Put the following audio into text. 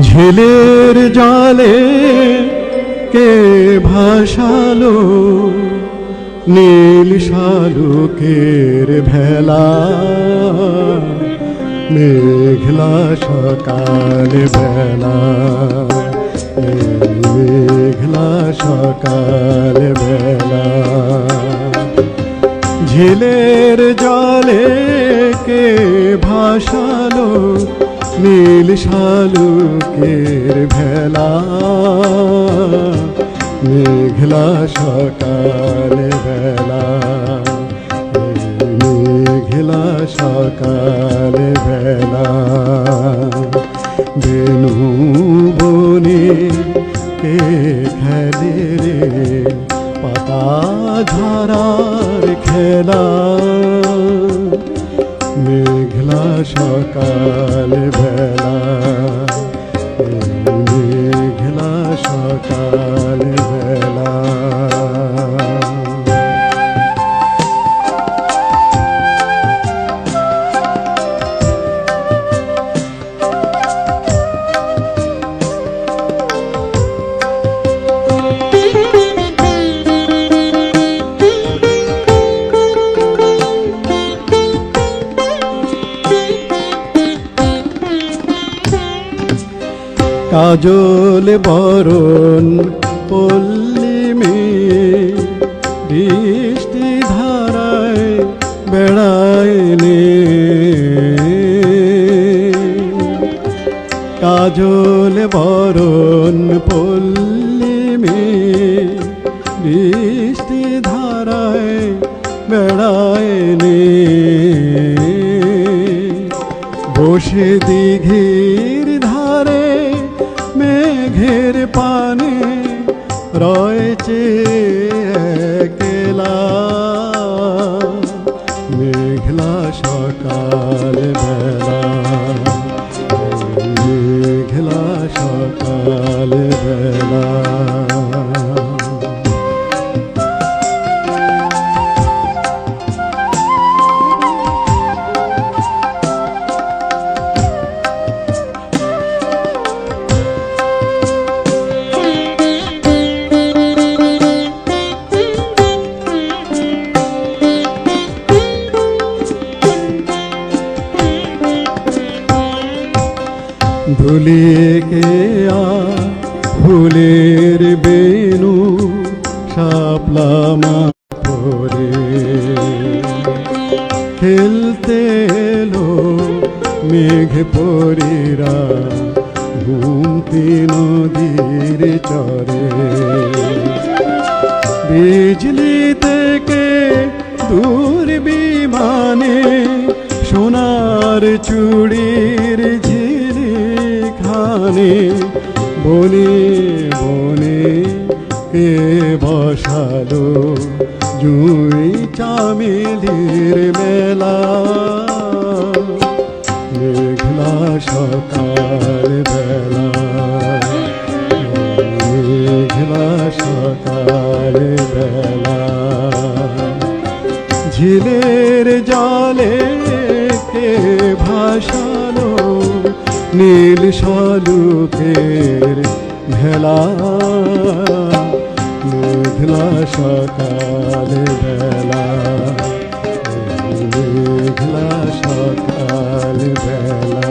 ঝিলের জলে কে ভাসালো? নীল শালুকের ভেলা, মেঘলা সকাল বেলা। মেঘলা সকাল বেলা। ঝিলের জলে কে ভাসালো? নীল শালুকের ভেলা, মেঘলা সকাল বেলা মেঘলা সকাল বেলা বেনু বনে কে খেলে রে পাতা ঝরার খেলা? সকাল বেলা মেঘলা সকাল কাজল বরণ পল্লী মেয়ে বৃষ্টি ধারায় বেড়ায়নি কাজল বরণ পল্লী মেয়ে বৃষ্টি ধারায় বেড়ায়নি মেঘের পানে রয়েছে একলা। মেঘলা সকাল বেলা। মেঘলা সকাল বেলা। ধুলিয়ে কে আ ফুলের বেনু শাপলা পরে খেলতে এলো মেঘ পরীরা ঘুমতি নদীর চরে। বিজলি থেকে দূর বিমানে সোনার ঝিলি খানে বনে বনে কে বসালো জুই চামেলির মেলা। মেঘলা সকাল বেলা, মেঘলা সকাল বেলা। ঝিলের জলে কে ভাসালো নীল সালুকের ভেলা মেঘলা সকাল বেলা। মেঘলা সকাল বেলা।